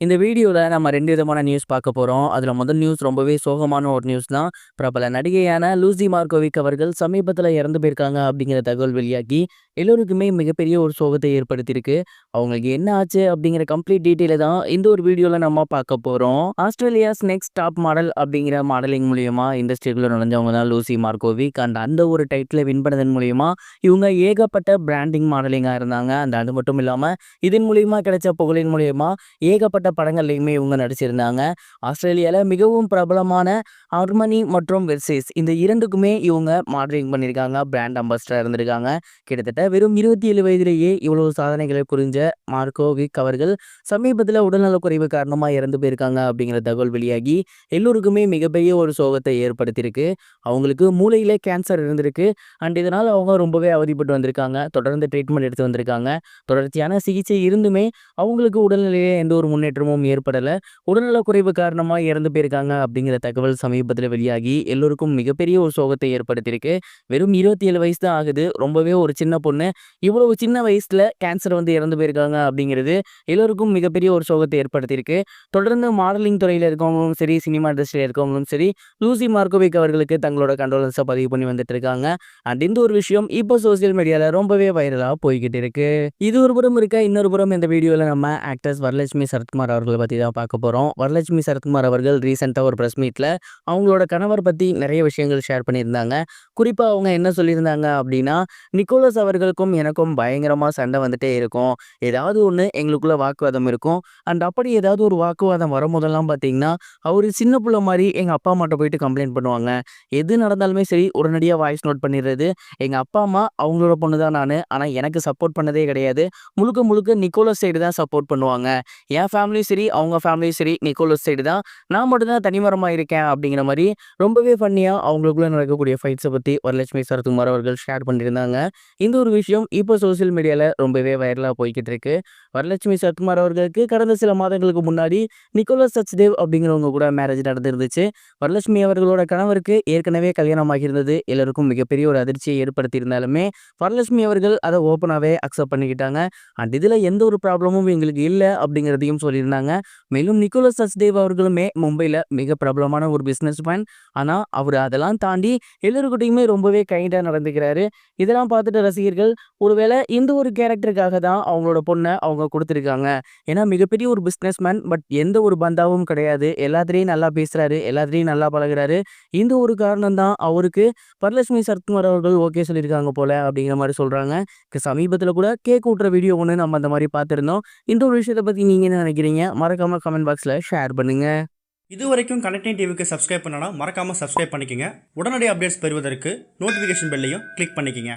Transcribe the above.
இந்த வீடியோவில் நம்ம ரெண்டு விதமான நியூஸ் பார்க்க போகிறோம் அதில் முதல் நியூஸ் ரொம்பவே சோகமான ஒரு நியூஸ் தான். பிரபல நடிகையான லூசி மார்கோவிக் அவர்கள் சமீபத்தில் இறந்து போயிருக்காங்க அப்படிங்கிற தகவல் வெளியாகி எல்லோருக்குமே மிகப்பெரிய ஒரு சோகத்தை ஏற்படுத்தியிருக்கு. அவங்களுக்கு என்ன ஆச்சு அப்படிங்கிற கம்ப்ளீட் டீட்டெயில தான் இந்த ஒரு வீடியோவில் நம்ம பார்க்க போகிறோம் ஆஸ்திரேலியாஸ் நெக்ஸ்ட் டாப் மாடல் அப்படிங்கிற மாடலிங் மூலியமா இண்டஸ்ட்ரிக்குள்ள நுழைஞ்சவங்க தான் லூசி மார்க்கோவிக் அண்ட் அந்த ஒரு டைட்டில் வின் பண்ணதன் மூலியமா இவங்க ஏகப்பட்ட பிராண்டிங் மாடலிங்காக இருந்தாங்க. அண்ட் அது மட்டும் இல்லாமல் இதன் மூலியமா கிடைச்ச புகழின் மூலியமா ஏகப்பட்ட படங்கள்லையுமே இவங்க நடிச்சிருந்தாங்க. ஆஸ்திரேலியாவில் மிகவும் பிரபலமான ஹார்மனி மற்றும் வெர்சேஸ் இந்த இரண்டுக்குமே இவங்க மாடலிங் பண்ணியிருக்காங்க. பிராண்ட் அம்பாஸ்டராக இருந்திருக்காங்க. கிட்டத்தட்ட வெறும் இருபத்தி ஏழு வயதிலேயே இவ்வளவு சாதனைகளை புரிஞ்ச மார்க்கோவிக் அவர்கள் சமீபத்தில் உடல்நலக்குறைவு காரணமாக இறந்து போயிருக்காங்க அப்படிங்கிற தகவல் வெளியாகி எல்லோருக்குமே மிகப்பெரிய ஒரு சோகத்தை ஏற்படுத்தியிருக்கு. அவங்களுக்கு மூளையில் கேன்சர் இருந்திருக்கு. அண்ட் இதனால் அவங்க ரொம்பவே அவதிப்பட்டு வந்திருக்காங்க. தொடர்ந்து ட்ரீட்மெண்ட் எடுத்து வந்திருக்காங்க. தொடர்ச்சியான சிகிச்சை இருந்துமே அவங்களுக்கு உடல்நிலையில எந்த ஒரு முன்னேற்றமும் ஏற்படலை. உடல்நலக்குறைவு காரணமாக இறந்து போயிருக்காங்க அப்படிங்கிற தகவல் சமீபத்தில் வெளியாகி எல்லோருக்கும் மிகப்பெரிய ஒரு சோகத்தை ஏற்படுத்தியிருக்கு. வெறும் இருபத்தி ஏழு வயசு தான் ஆகுது. ரொம்பவே ஒரு சின்ன பொண்ணு இவ்வளவு சின்ன வயசுல கேன்சர் வந்து இறந்து போயிருக்காங்க அப்படிங்கிறது எல்லோருக்கும் மிகப்பெரிய ஒரு சோகத்தை ஏற்படுத்தியிருக்கு. தொடர்ந்து மாடலிங் துறையில் இருக்கவங்களும் சரி சினிமா இண்டஸ்ட்ரியில் இருக்கவங்களும் சரி லூசி மார்க்கோவிக் அவர்களுக்கு தங்களோட கண்டோலன்ஸை பதிவு பண்ணி வந்துட்டு இருக்காங்க. அண்ட் இந்த ஒரு விஷயம் இப்போ சோசியல் மீடியாவில் ரொம்பவே வைரலாக போய்கிட்டு இருக்கு. இது ஒரு புறம் இருக்க இன்னொரு புறம் இந்த வீடியோவில் நம்ம ஆக்டர்ஸ் வரலட்சுமி சரத்குமார் அவர்களை பற்றி தான் பார்க்க போகிறோம் வரலட்சுமி சரத்குமார் அவர்கள் ரீசெண்டாக ஒரு ப்ரெஸ் மீட்டில் அவங்களோட கணவர் பற்றி நிறைய விஷயங்கள் ஷேர் பண்ணியிருந்தாங்க. குறிப்பாக அவங்க என்ன சொல்லியிருந்தாங்க அப்படின்னா நிக்கோலஸ் அவர்கள் அவங்களுக்கும் எனக்கும் பயங்கரமாக சண்டை வந்துட்டே இருக்கும். ஏதாவது ஒன்று எங்களுக்குள்ள வாக்குவாதம் இருக்கும். அண்ட் அப்படி ஏதாவது ஒரு வாக்குவாதம் வரும்போதெல்லாம் பார்த்தீங்கன்னா அவர் சின்ன பிள்ளை மாதிரி எங்கள் அப்பா அம்மாட்ட போயிட்டு கம்ப்ளைண்ட் பண்ணுவாங்க. எது நடந்தாலுமே சரி உடனடியாக வாய்ஸ் நோட் பண்ணிடுறது. எங்கள் அப்பா அம்மா அவங்களோட பொண்ணு தான் நான். ஆனால் எனக்கு சப்போர்ட் பண்ணதே கிடையாது. முழுக்க முழுக்க நிக்கோலஸ் சைடு தான் சப்போர்ட் பண்ணுவாங்க. என் ஃபேமிலியும் சரி அவங்க ஃபேமிலியும் சரி நிக்கோலஸ் சைடு தான். நான் மட்டும்தான் தனிமரமாக இருக்கேன் அப்படிங்கிற மாதிரி ரொம்பவே ஃபன்னியாக அவங்களுக்குள்ள நடக்கக்கூடிய ஃபைட்ஸை பற்றி வரலட்சுமி சரத்குமார் அவர்கள் ஷேர் பண்ணியிருந்தாங்க. இந்த ஒரு விஷயம் இப்போ சோஷியல் மீடியாவில் ரொம்பவே வைரலாக போய்கிட்டு இருக்கு வரலட்சுமி சத்குமார் அவர்களுக்கு கடந்த சில மாதங்களுக்கு முன்னாடி நிக்கோலஸ் சச்தேவ் அப்படிங்கிறவங்க கூட மேரேஜ் நடந்திருந்துச்சு. வரலட்சுமி அவர்களோட கணவருக்கு ஏற்கனவே கல்யாணம் ஆகியிருந்தது எல்லாருக்கும் மிகப்பெரிய ஒரு அதிர்ச்சியை ஏற்படுத்தியிருந்தாலுமே வரலட்சுமி அவர்கள் அதை ஓப்பனாகவே அக்செப்ட் பண்ணிக்கிட்டாங்க. அண்ட் இதில் எந்த ஒரு ப்ராப்ளமும் எங்களுக்கு இல்லை அப்படிங்கிறதையும் சொல்லியிருந்தாங்க. மேலும் நிக்கோலஸ் சச்தேவ் அவர்களுமே மும்பையில் மிக பிரபலமான ஒரு பிஸ்னஸ் மேன் ஆனால் அவர் அதெல்லாம் தாண்டி எல்லாருக்கிட்டையுமே ரொம்பவே கைண்டாக நடந்துக்கிறாரு. இதெல்லாம் பார்த்துட்டு ரசிகர்கள் ஒருவேளை இந்த ஒரு கேரக்டருக்காக தான் அவங்களோட பொண்ணை அவங்க கொடுத்துருக்காங்க. ஏன்னா மிகப்பெரிய ஒரு பிஸ்னஸ் மேன் பட் எந்த ஒரு பந்தாவும் கிடையாது. எல்லாத்துலேயும் நல்லா பேசுகிறாரு எல்லாத்துலேயும் நல்லா பழகுறாரு. இந்த ஒரு காரணம் தான் அவருக்கு வரலட்சுமி சரத்குமார் அவர்கள் ஓகே சொல்லியிருக்காங்க போல அப்படிங்கிற மாதிரி சொல்கிறாங்க சமீபத்தில் கூட கேக் ஊட்டுற வீடியோ ஒன்று நம்ம அந்த மாதிரி பார்த்துருந்தோம். இந்த ஒரு விஷயத்தை பற்றி நீங்கள் என்ன நினைக்கிறீங்க? மறக்காமல் கமெண்ட் பாக்ஸில் ஷேர் பண்ணுங்கள் இது வரைக்கும் கனெக்டிங் டிவிக்கு சப்ஸ்கிரைப் பண்ணனா மறக்காமல் சப்ஸ்கிரைப் பண்ணிக்கோங்க. உடனடி அப்டேட்ஸ் பெறுவதற்கு நோட்டிஃபிகேஷன் பெல்லையும் கிளிக் பண்ணிக்கோங்க.